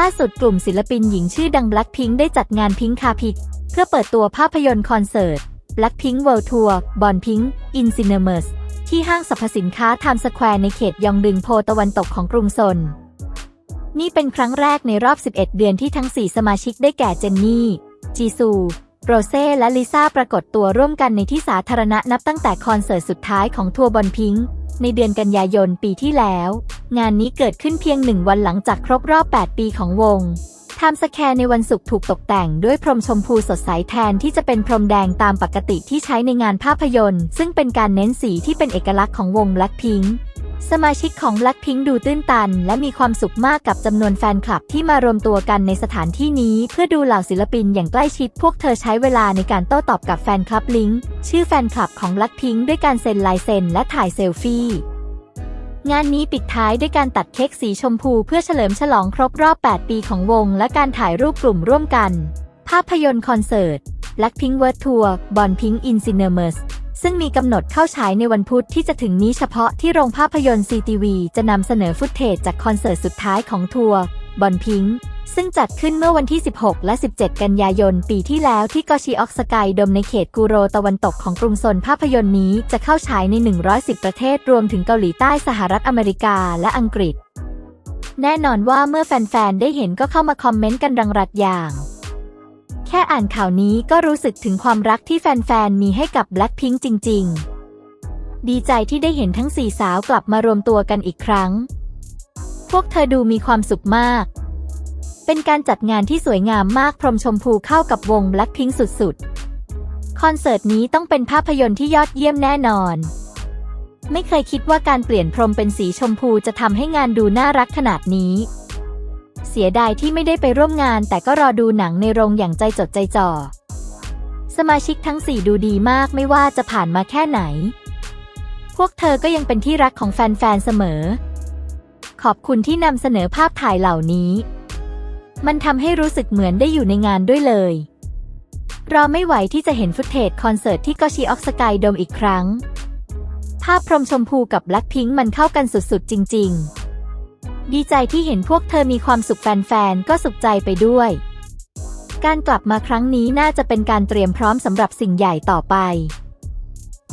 ล่าสุดกลุ่มศิลปินหญิงชื่อดัง Blackpink ได้จัดงานพิงคาพิกเพื่อเปิดตัวภาพยนตร์คอนเสิร์ต Blackpink World Tour Born Pink in Cinemas ที่ห้างสรรพสินค้า Times Square ในเขตยองดึงโพตะวันตกของกรุงโซน นี่เป็นครั้งแรกในรอบ 11 เดือนที่ทั้ง 4 สมาชิกได้แก่เจนนี่ จีซู โรเซ่และลิซ่าปรากฏตัวร่วมกันในที่สาธารณะนับตั้งแต่คอนเสิร์ตสุดท้ายของทัวร์บอลพิงค์ในเดือนกันยายนปีที่แล้ว งานนี้เกิดขึ้นเพียงหนึ่งวันหลังจากครบรอบ 8 ปีของวงไทม์สแควร์ในวันศุกร์ถูกตกแต่งด้วยพรมชมพูสดใสแทนที่จะเป็นพรมแดงตามปกติที่ใช้ในงานภาพยนตร์ ซึ่งเป็นการเน้นสีที่เป็นเอกลักษณ์ของวง Blackpink สมาชิกของ Blackpink ดูตื้นตัน และมีความสุขมากกับจำนวนแฟนคลับที่มารวมตัวกันในสถานที่นี้ เพื่อดูเหล่าศิลปินอย่างใกล้ชิด พวกเธอใช้เวลาในการโต้ตอบกับแฟนคลับลิงชื่อแฟนคลับของ Blackpink ด้วยการเซ็นลายเซ็นและถ่ายเซลฟี่ งานนี้ปิดท้ายด้วยการตัดเค้กสีชมพูเพื่อเฉลิมฉลองครบรอบ 8 ปีของวง และการถ่ายรูปกลุ่มร่วมกัน ภาพยนตร์คอนเสิร์ต Blackpink World Tour Born Pink in Cinemas ซึ่งมีกำหนดเข้าฉายในวันพุธที่จะถึงนี้เฉพาะที่โรงภาพยนตร์ CTV จะนำเสนอฟุตเทจจากคอนเสิร์ตสุดท้ายของทัวร์บอนพิง ซึ่งจัดขึ้นเมื่อวันที่ 16 และ 17 กันยายน ปีที่แล้วที่กอชิออกสกายดมในเขตกูโรตะวันตกของกรุงโซนภาพยนตร์นี้จะเข้าฉายใน 110 ประเทศรวมถึงเกาหลีใต้สหรัฐอเมริกาและอังกฤษ แน่นอนว่าเมื่อแฟน ๆ ได้เห็นก็เข้ามาคอมเมนต์กันรังรัดอย่าง แค่อ่านข่าวนี้ก็รู้สึกถึงความรักที่แฟน ๆ มีให้กับ Blackpink จริง ๆ ดีใจที่ได้เห็นทั้งสี่สาวกลับมารวมตัวกันอีกครั้ง พวกเธอดูมีความสุขมาก เป็นการจัดงานที่สวยงามมากพรมชมพูเข้ากับวง Blackpink สุดๆ คอนเสิร์ตนี้ต้องเป็นภาพยนตร์ที่ยอดเยี่ยมแน่นอน ไม่เคยคิดว่าการเปลี่ยนพรมเป็นสีชมพูจะทำให้งานดูน่ารักขนาดนี้ เสียดายที่ไม่ได้ไปร่วมงานแต่ก็รอดูหนังในโรงอย่างใจจดใจจ่อ สมาชิกทั้ง4ดูดีมากไม่ว่าจะผ่านมาแค่ไหน พวกเธอก็ยังเป็นที่รักของแฟนๆเสมอ ขอบคุณที่นำเสนอภาพถ่ายเหล่านี้ มันทำให้รู้สึกเหมือนได้อยู่ในงานด้วยเลย รอไม่ไหวที่จะเห็นฟุตเทจคอนเสิร์ตที่กอชิออกสกายโดมอีกครั้ง ภาพพรมชมพูกับ Blackpink มันเข้ากันสุดๆ จริง ๆ ดีใจที่เห็นพวกเธอมีความสุขแฟนๆ ก็สุขใจไปด้วย การกลับมาครั้งนี้น่าจะเป็นการเตรียมพร้อมสำหรับสิ่งใหญ่ต่อไป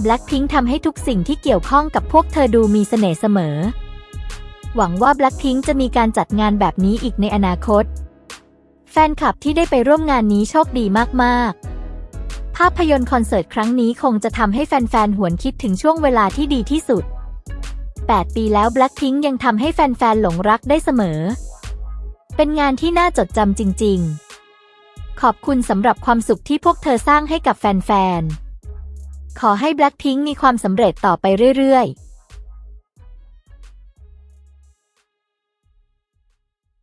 Blackpink ทำให้ทุกสิ่งที่เกี่ยวข้องกับพวกเธอดูมีเสน่ห์เสมอ หวังว่า Blackpink จะมีการจัดงานแบบนี้อีกในอนาคต แฟนคลับที่ได้ไปร่วมงานนี้โชคดีมากๆ ภาพยนตร์คอนเสิร์ตครั้งนี้คงจะทำให้แฟนๆ หวนคิดถึงช่วงเวลาที่ดีที่สุด 8 ปีแล้ว Blackpink ยังทำให้แฟนๆ หลงรักได้เสมอ เป็นงานที่น่าจดจำจริง ๆ ขอบคุณสำหรับความสุขที่พวกเธอสร้างให้กับแฟนๆ ขอให้ Blackpink มีความสำเร็จต่อไปเรื่อยๆ